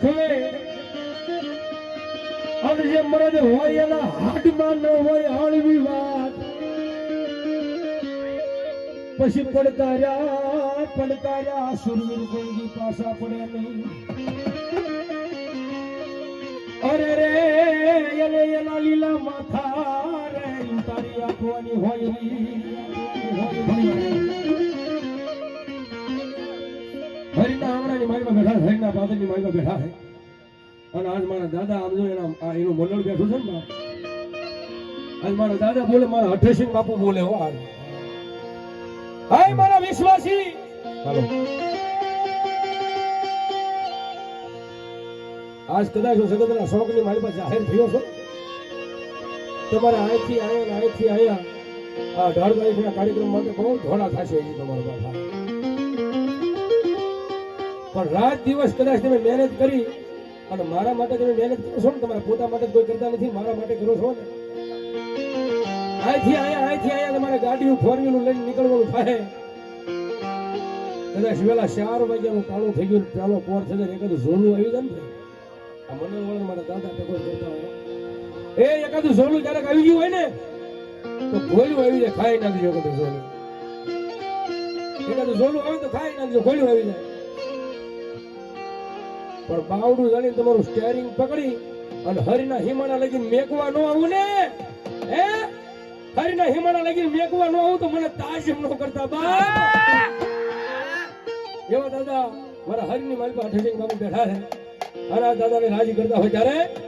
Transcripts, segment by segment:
શીખવે અને જે મરદ હોય એના હાટમાં ન હોય હળવી વાત. પછી પડકાર્યા પડકાર્યા સુરવીર કોઈ પાછા પડે નહીં. અરે રે એને એના લીલા માથા રે તારી આપવાની હોય. હરિના આમરાની મારીમાં બેઠા છે, હરિના પાદરની મારીમાં બેઠા છે. અને આજ મારા દાદા આમ જો એના એનું મંડળ બેઠું છે ને. આજ મારા દાદા બોલે મારા હઠેસિંહ બાપુ બોલે હો આજ. હાય મારા વિશ્વાસી. હાલો. આજ કદાચ હું સગતના શોખની મારી પાસે જાહેર થયો છો. તમારે અહીંથી આવ્યા અહીંથી આવ્યા આ અઢાર તારીખના કાર્યક્રમ માટે બહુ ધોળા થશે એ તમારા બાપા. પણ રાત દિવસ કદાચ તમે મહેનત કરી અને મારા માટે તમે મહેનત કરો છો ને, તમારા પોતા માટે કોઈ કરતા નથી, મારા માટે કરો છો ને. અહીંથી આયા અહીંથી આયા તમારે ગાડીઓ ફોર વ્હીલર લઈને નીકળવાનું થાય. કદાચ વેલા ચાર વાગ્યાનું કાળું થઈ ગયું પેલો પોર થઈ ને એકાદું ઝોલું આવી જાય ને આ મને વળે મારા દાદા ટકો કરતા હોય. એ એકાદું ઝોલું ક્યારેક આવી ગયું હોય ને, તો ગોળ્યું આવી જાય, ખાઈ નાખજો એકાદું ઝોલું. એકાદું ઝોલું આવે તો ખાઈ નાખજો ગોળ્યું આવી જાય. પણ બાવડું જાણી તમારું સ્ટેરિંગ પકડી અને હરિના હિમાના લગી મેકવા ન આવું ને? હે? હરિના હિમાના લગી મેકવા ન આવું તો મને તાશમ ન કરતા બા એવા દાદા મારા હરિની મારી પાસે બેઠા છે. અને દાદાને રાજી કરતા હોય ત્યારે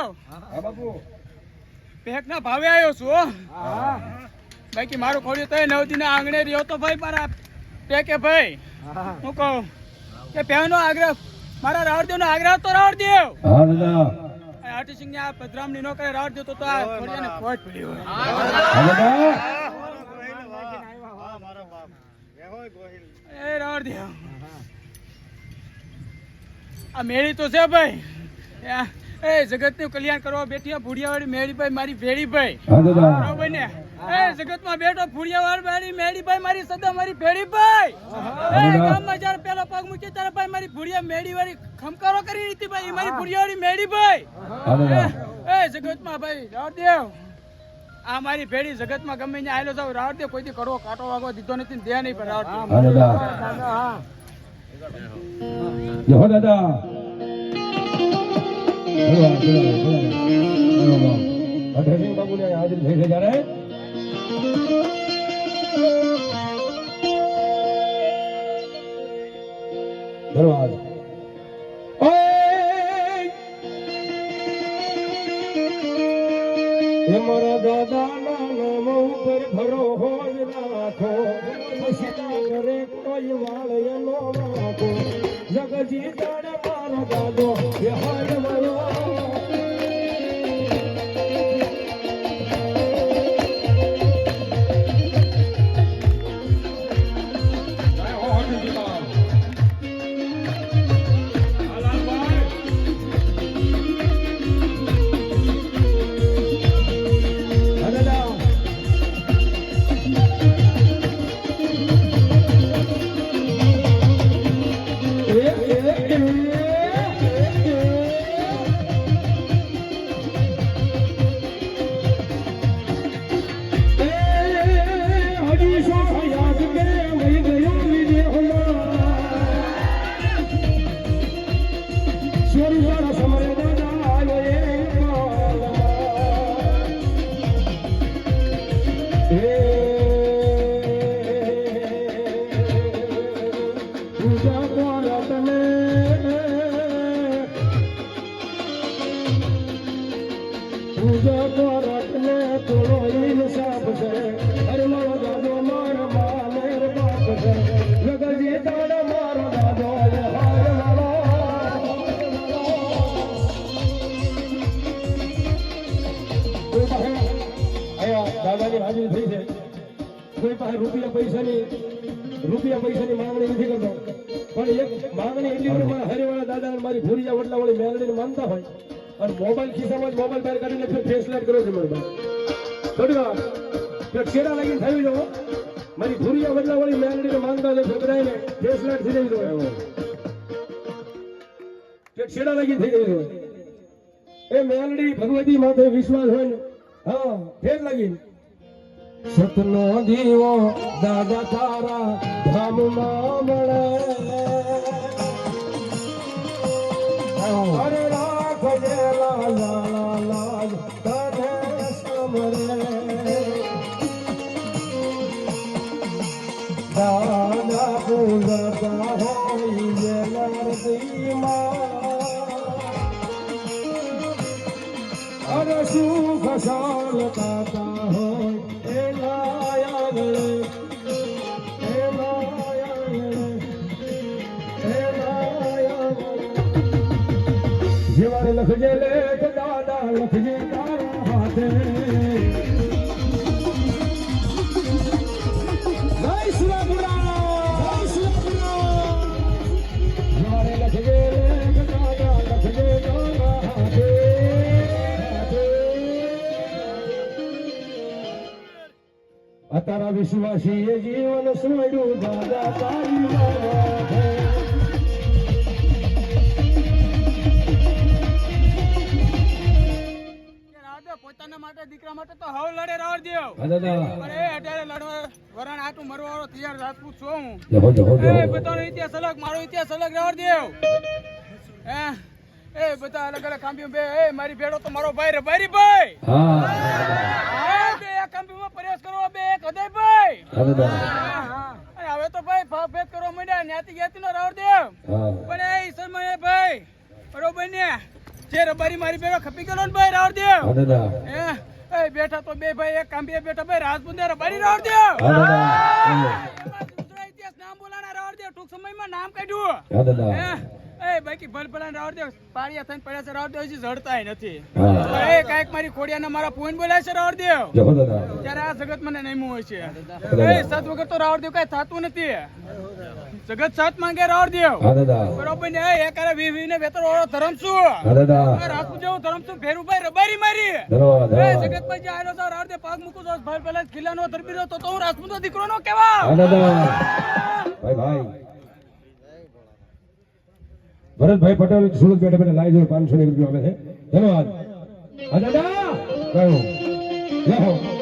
દાદેવ હા બાપુ. પેક ના ભાવે આવ્યો છું બાકી મારું ખોડ્યું તો નવદી ના આંગણે રહ્યો તો ભાઈ મારા પેકે ભાઈ. હું. કહું કે પહેનો આગ્રહ મારા રાવણદેવ નો આગ્રહ તો રાવણદેવ હા દાદા. હાટીસિંહ ને આ પધરામણી નો કરે રાવણદેવ તો તો આ ખોડિયાને ખોટ પડી હોય. એ રાવણદેવ આ મેળી તો છે ભાઈ. એ- એ જગતનું કલ્યાણ કરવા બેઠી ભૂડિયાવાળી ભુડિયાવાળી મેળીભાઈ મારી ભેળીભાઈ. બરોબર ને એ જગતમાં બેઠો ફુડિયાવાળ મારી મેડીભાઈ મારી સદા મારી ભેડીભાઈ એ ગામમાં જયારે પેલો પગ મૂક્યો ત્યારે ભાઈ મારી ભુડિયા મેળીવાળી ખમકારો કરી હતી ભાઈ મારી ભુડિયાવાળી મેડીભાઈ હા જગત એ જગતમાં ભાઈ રાવદેવ આ મારી ભેડી જગતમાં ગમે ત્યાં આવેલો જાવ રાવદેવ કોઈ થી કડવો કાટો વાગો દીધો નથી દે નહીં પણ રાવદેવ હા દાદા. અઢેરસિંહ બાબુને હાજરી થઈ છે ત્યારે ધન્યવાદ. કોઈ રૂપિયા પૈસાની રૂપિયા પૈસાની માંગણી નથી કરતો. પણ એક માંગણી એટલી કરી હરિવાળા દાદા મારી ભૂરિયા વડલા વળી મેલડીને માનતા હોય. અને મોબાઈલ ખિસ્સામાં જ મોબાઈલ બહાર કાઢીને ફેર ફેસલેટ કરો છો મારી થોડી છેડા લાગીને થઈ જવો મારી ભૂરિયા વડલા વાળી મેલડીને માનતા હોય ફેર ફેસલેટ થઈ જવી જોઈએ. ફેર છેડા લાગીને થઈ જવી જોઈએ એ મેલડી ભગવતી માથે વિશ્વાસ હોય હા, ફેર લાગી સતનો દીવો દાદા તારા ધામમાં મળે. અરે રાખજે લાલા લાલ તને સમરે દાદા પૂજતા હોય જે નરસિંહમાં. અરે સુખ સાલતા જીવન લખજે લેખ દાદા લખજે તારા વિશ્વાસી એ જીવન સોડ્યું દાદા તારી. પોતાના માટે દીકરા માટે તો હવ લડે રાવર દેવ પણ એ અત્યારે લડવા વરણ આટું મરવાળો તૈયાર રાજપૂત છું હું. એ બધાનો ઇતિહાસ અલગ મારો ઇતિહાસ અલગ રાવર દેવ હે? એ બધા અલગ અલગ કાંપીઓ બે એ મારી ભેડો તો મારો ભાઈ રે ભાઈ ભાઈ. હા, બે એક કાંપીમાં પ્રયાસ કરો બે એક હવે તો ભાઈ ભાવ ભેદ કરવા માંડ્યા ન્યાતી જ્ઞાતિ નો રાવર દેવ. પણ એ ઈશ્વરમય ભાઈ બરોબર ને? જે રબારી મારી ભેડો ખપી ગયો ને ભાઈ રાવર દેવ. બેઠા તો બે ભાઈ એક કામ બે બેઠા ભાઈ રાજપૂત ને રબારી રાવર દેવ હા દાદા એમાં ગુજરાત ઇતિહાસ નામ બોલાના રાવર દેવ ટૂંક સમયમાં નામ કાઢ્યું. હા દાદા. એ બાકી ભલ ભલાને રાવર દેવ પાળિયા થઈને પડ્યા છે રાવર દેવ જડતાય નથી. એ કાંઈક મારી ખોડિયાના મારા ફોન બોલાય છે રાવર દેવ ત્યારે આ જગત મને નમ્યું હોય છે. એ સત વગર તો રાવર દેવ કઈ થતું નથી. જગત સત માંગે રાવર દેવ. હા દાદા. બરોબર ને એ એકારે વી વી ને વેતર વાળો ધરમ છું. હા દાદા. આ રાજપૂત જેવું ધરમ છું ફેરુભાઈ રબારી મારી. એ હા જગતભાઈ જે આયલો છો રાવર દેવ પાક મૂકું ભાઈ કિલ્લાનો ધરબી રહ્યો તો તો હું રાજપૂતનો દીકરો નો કેવા? હા દાદા. ભાઈ ભાઈ ભરતભાઈ પટેલ સુરત બેઠા બેઠા લાઈ જો પાંચસો ની રૂપિયા આવે છે. ધન્યવાદ. દાદા. કયો?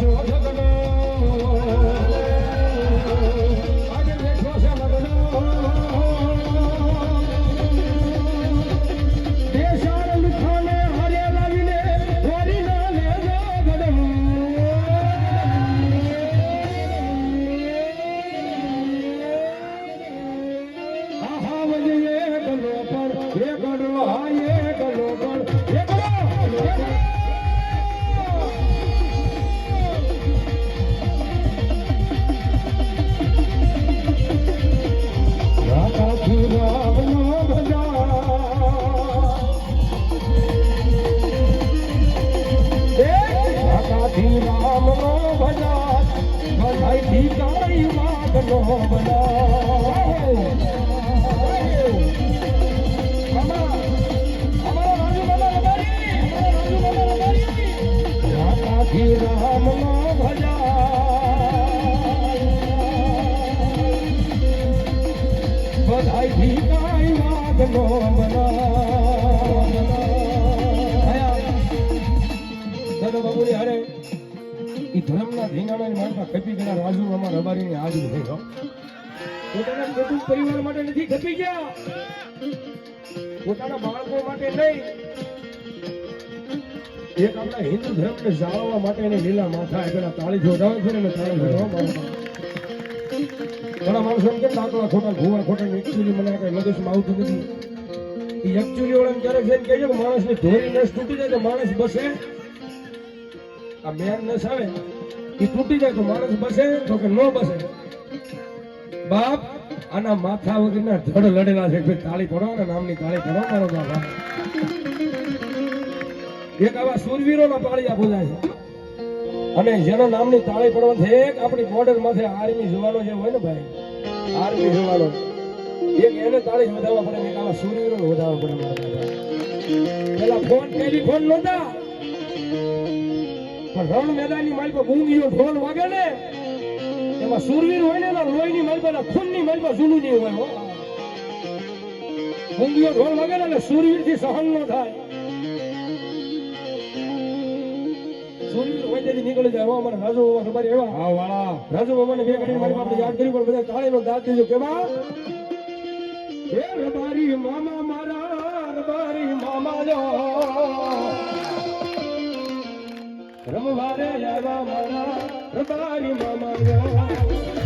આ રાધાથી રામનો ભજા બધાઈથી કાળી વાગનો રાધાથી રામનો ભજા બધાય ભીખાઈ વાગનો દાદા બાબુની હારે ઈ ધર્મના તાળી જોડાવે છે ને ઘણા માણસો એમ ખોટા ભૂવા ખોટા એકચ્યુઅલી મને કઈ મગજમાં આવતું નથી. એ એકચ્યુઅલી વાળા ક્યારેક છે કે માણસની ધોરી નસ તૂટી જાય માણસ બસે. આ મેન નસ આવે એ તૂટી જાય તો માણસ બસે, તો કે ન બસે. બાપ, આના માથા વગરના ધડ લડેલા છે. ભાઈ તાળી પડો ને, નામની તાળી પડો મારો બાપા. એક આવા સુરવીરોના પાળિયા બોલાય છે. અને જેના નામની તાળી પડવા એક આપણી બોર્ડર માથે આર્મી જવાનો જે હોય ને ભાઈ આર્મી જવાનો, એક એને તાળી વધારવા પડે એક આવા સૂર્યનો વધારવા પડે. પેલા ફોન ટેલિફોન નહોતા. પણ રણ મેદાનની માલ પર ગુંગીઓ ઢોલ વાગે ને એમાં સુરવીર હોય ને એના લોહીની માલ પર ખૂનની મારી પર જૂનું નહીં હોય હો. ગુંગીઓ ઢોલ વાગે ને એટલે સુરવીરથી સહન ન થાય. સુરવીર હોય તેથી નીકળી જાય. હો અમારે રાજુ બાબા ખબર એવા. હા વાળા. રાજુ બાબાને બે ઘડી મારી પાસે યાદ કરી પણ બધા તાળીનો દાદ દીધો કેમાં હે રબારી મામા મારા રબારી મામા જો રમવારે આવ્યા મારા રબારી મામા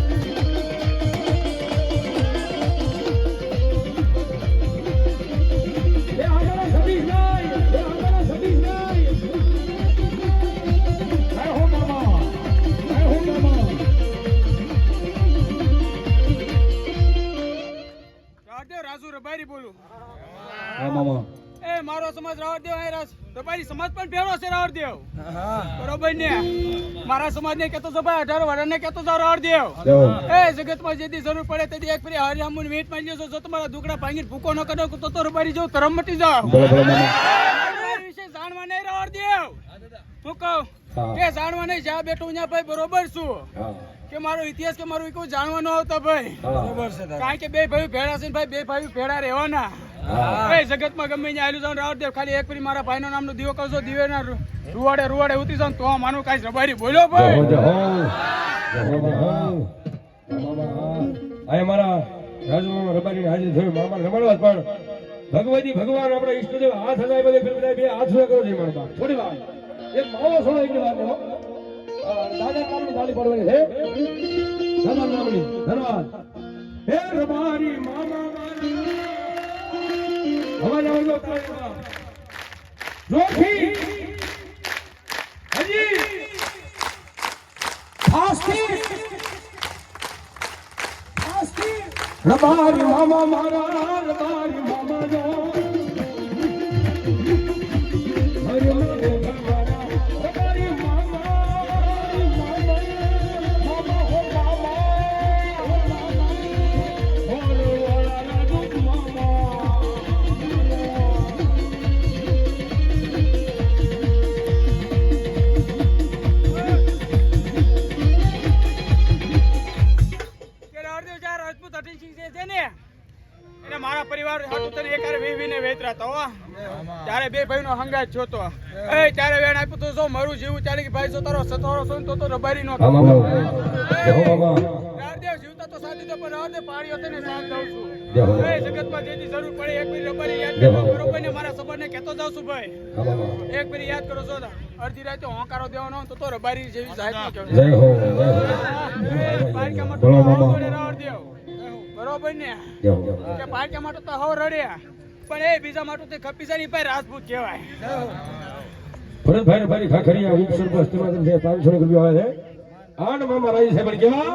રબારી સમાજ પણ ભેળો છે રાવદેવ બરોબર ને? મારા સમાજ ને કેતો છો ભાઈ અઢાર વર્ષ ને કેતો છો રાવદેવ એ જગતમાં જેથી જરૂર પડે તેથી એક ફરી હરિયામુન વેટમાં લ્યો જો તમારા દુકડા ભાંગીને ભૂકો ન કરો તો તો રબારી જાવ તરમ મટી જાવ વિશે જાણવા નહીં રાવદેવ હું કહું કે જાણવા નહીં જ્યાં બેઠું ત્યાં ભાઈ બરોબર છું. કે મારો ઇતિહાસ કે મારું કોઈ જાણવા ન બરોબર ભાઈ કારણ કે બે ભાઈ ભેળા છે ભાઈ બે ભાઈ ભેળા રહેવાના. એ જગતમાં ગમે ત્યાં આવેલું જાઉં રાવદેવ ખાલી એક ફરી મારા ભાઈનું નામનો દીવો કહો દીવે ના રુવાડે રૂવાડે ઉતરી જાઉં તો માનું કાંઈ રબારી બોલ્યો ભાઈ. મારા રાજુ રબારી હાજર થયું મામા રમાડવા પણ ભગવતી ભગવાન આપણા ઈષ્ટદેવ હાથ હલાય બધે ફિલ્મ બે હાથ સુધા કરો છે મારા થોડી વાર. એક માવો સોળો એક વાર હો. દાદા નામની તાળી પડવાની છે. દાદા નામની. ધન્યવાદ. હે રબારી મામા મારી. અવાજ આવજો. જોરથી હજી. આસ્થી આસ્થી રબારી મામા મારા રબારી મામા જો ભાઈનો છો તો? એ ત્યારે વેણ આપ્યું તો જો મારું જીવું ચાલે કે ભાઈ જો તારો સતવારો છો તો તો રબારી નો હા રારદેવ જીવતા તો સાથી તો પણ રારદેવ પાડ્યો તને સાથ દઉં છું. એ જગતમાં જેથી જરૂર પડે એક મિનિટ રબારી યાદ કરો. બરોબર ને મારા સબરને કહેતો જાઉં છું ભાઈ. હા એક મિનિટ યાદ કરો છો અડધી રાતે હોંકારો દેવાનો તો તો રબારી જેવી જય હો જય હો. બરોબર ને કે માટે તો હવ રડ્યા. પણ એ બીજા માટે તે ખપી જાય ને ઈ ભાઈ રાજપૂત કહેવાય. ભરતભાઈ ભાઈ ખાખરિયા ઉપસરપંચ તમારા છે, પાંચસો રૂપિયા આવે છે. આઠ મામા રાજી સાહેબ કેવા?